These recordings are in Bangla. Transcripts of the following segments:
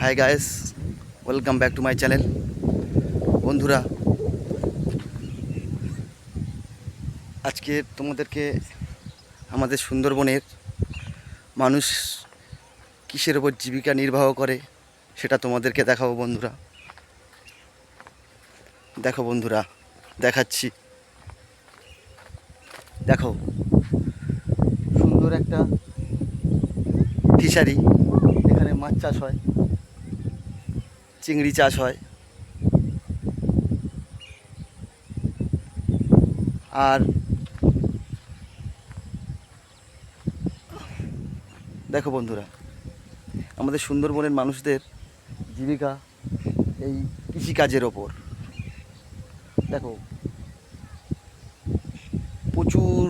Hi guys welcome back to my channel বন্ধুরা, আজকে তোমাদেরকে আমাদের সুন্দরবনের মানুষ কিসের ওপর জীবিকা নির্বাহ করে সেটা তোমাদেরকে দেখাবো বন্ধুরা। দেখো বন্ধুরা, দেখাচ্ছি। দেখো, সুন্দর একটা ফিশারি এখানে মাছ চাষ হয়। চিংড়ি চাষ হয়। আর দেখো বন্ধুরা, আমাদের সুন্দরবনের মানুষদের জীবিকা এই কৃষিকাজের ওপর। দেখো, প্রচুর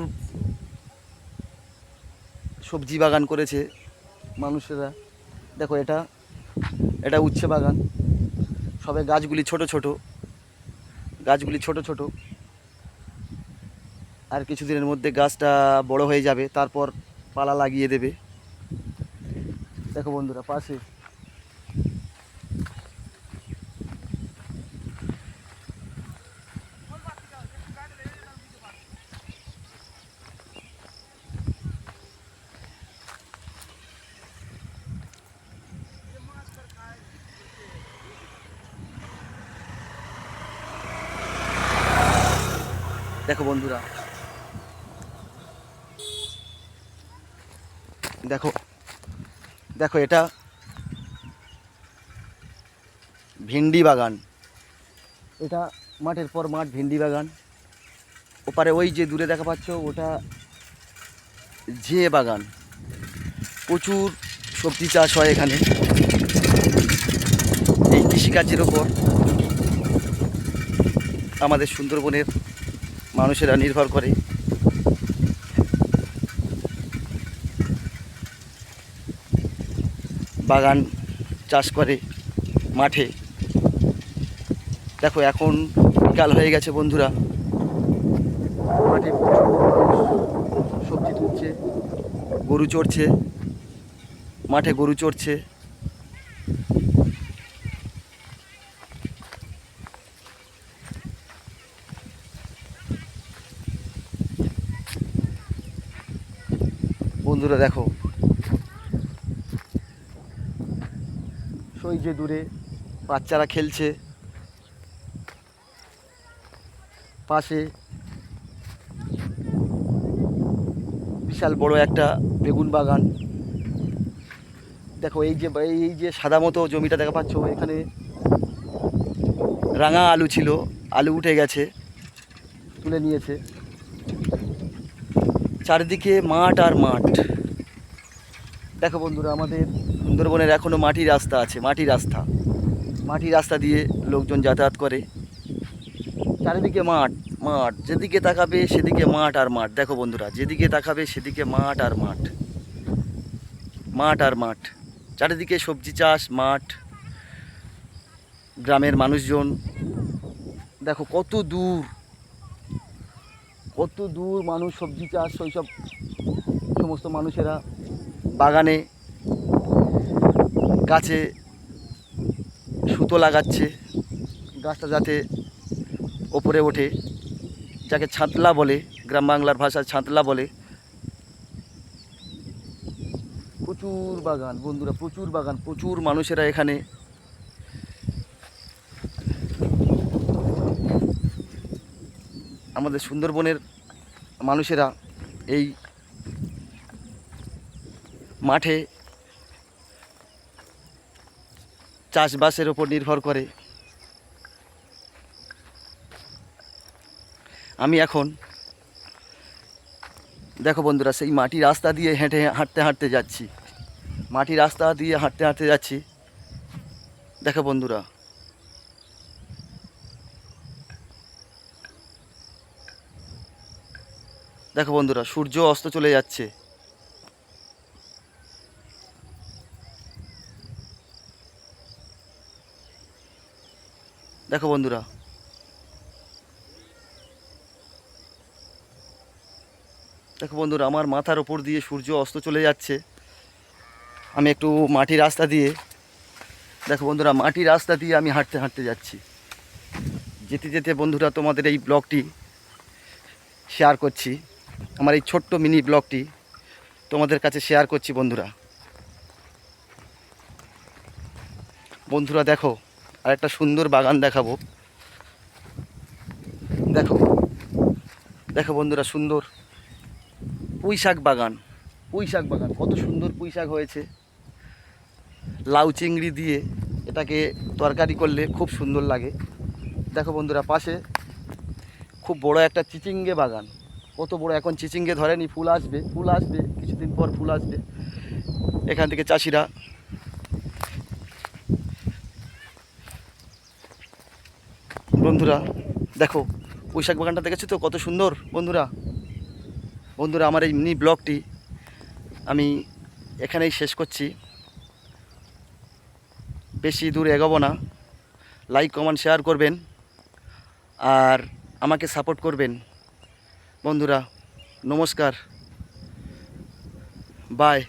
সবজি বাগান করেছে মানুষেরা। দেখো, এটা এটা উচ্ছে বাগান। সবে গাছগুলি ছোট ছোট, গাছগুলি ছোট ছোট। আর কিছুদিনের মধ্যে গাছটা বড় হয়ে যাবে, তারপর পালা লাগিয়ে দেবে। দেখো বন্ধুরা, পাশে দেখো বন্ধুরা। দেখো দেখো এটা ভেন্ডি বাগান। এটা মাঠের পর মাঠ, ভেন্ডি বাগান। ওপারে ওই যে দূরে দেখা পাচ্ছ, ওটা ঝে বাগান। প্রচুর সবজি চাষ হয় এখানে। এই কৃষিকাজের ওপর। আমাদের সুন্দরবনের মানুষেরা নির্ভর করে। বাগান চাষ করে মাঠে। দেখো, এখন বিকাল হয়ে গেছে বন্ধুরা। মাঠে সবজি তুলছে, গরু চড়ছে, মাঠে গরু চড়ছে। বন্ধুরা, দেখো। সই যে দূরে, বাচ্চারা খেলছে। পাশে বিশাল বড় একটা বেগুন বাগান। দেখো, এই যে এই যে সাদা মতো জমিটা দেখা পাচ্ছ, এখানে রাঙা আলু ছিল। আলু উঠে গেছে, তুলে নিয়েছে। চারিদিকে মাঠ আর মাঠ। দেখো বন্ধুরা, আমাদের সুন্দরবনের এখনও মাটির রাস্তা আছে মাটির রাস্তা। মাটির রাস্তা দিয়ে লোকজন যাতায়াত করে। চারিদিকে মাঠ মাঠ। যেদিকে তাকাবে সেদিকে মাঠ আর মাঠ। দেখো বন্ধুরা, যেদিকে তাকাবে সেদিকে মাঠ আর মাঠ। মাঠ আর মাঠ। চারিদিকে সবজি চাষ, মাঠ। গ্রামের মানুষজন। দেখো কত দূর। কত দূর মানুষ সবজি চাষ সব সমস্ত মানুষেরা বাগানে গাছে সুতো লাগাচ্ছে, গাছটা যাতে ওপরে ওঠে, যাকে ছাতলা বলে, গ্রাম বাংলার ভাষায় ছাতলা বলে। প্রচুর বাগান বন্ধুরা, প্রচুর বাগান, প্রচুর মানুষেরা এখানে আমাদের সুন্দরবনের মানুষেরা এই মাঠে চাষবাসের ওপর নির্ভর করে। আমি এখন, দেখো বন্ধুরা, সেই মাটি রাস্তা দিয়ে হেঁটে হাঁটতে হাঁটতে যাচ্ছি। মাটি রাস্তা দিয়ে হাঁটতে হাঁটতে যাচ্ছি। দেখো বন্ধুরা দেখো বন্ধুরা, সূর্য অস্ত চলে যাচ্ছে। দেখো বন্ধুরা। দেখো বন্ধুরা, আমার মাথার ওপর দিয়ে সূর্য অস্ত চলে যাচ্ছে। আমি একটু মাটির রাস্তা দিয়ে, দেখো বন্ধুরা মাটির রাস্তা দিয়ে আমি হাঁটতে হাঁটতে যাচ্ছি। যেতে যেতে বন্ধুরা, তোমাদের এই ব্লগটি শেয়ার করছি। আমার এই ছোট্ট মিনি ব্লগটি তোমাদের কাছে শেয়ার করছি বন্ধুরা। বন্ধুরা দেখো আর একটা সুন্দর বাগান দেখাবো। দেখো দেখো বন্ধুরা সুন্দর পুঁই শাক বাগান। পুঁই শাক বাগান, কত সুন্দর পুঁই শাক হয়েছে। লাউ চিংড়ি দিয়ে এটাকে তরকারি করলে খুব সুন্দর লাগে। দেখো বন্ধুরা, পাশে খুব বড় একটা চিচিঙ্গে বাগান। কত বড়, এখন চিচিঙ্গে ধরেনি, ফুল আসবে ফুল আসবে, কিছুদিন পর ফুল আসবে। এখান থেকে চাষিরা। বন্ধুরা, দেখো পুঁইশাক বাগানটা দেখেছ তো, কত সুন্দর, বন্ধুরা? বন্ধুরা, আমার এই মিনি ব্লগটি আমি এখানেই শেষ করছি। বেশি দূর এগোবো না। লাইক কমেন্ট শেয়ার করবেন। আর আমাকে সাপোর্ট করবেন। বন্ধুরা নমস্কার। বাই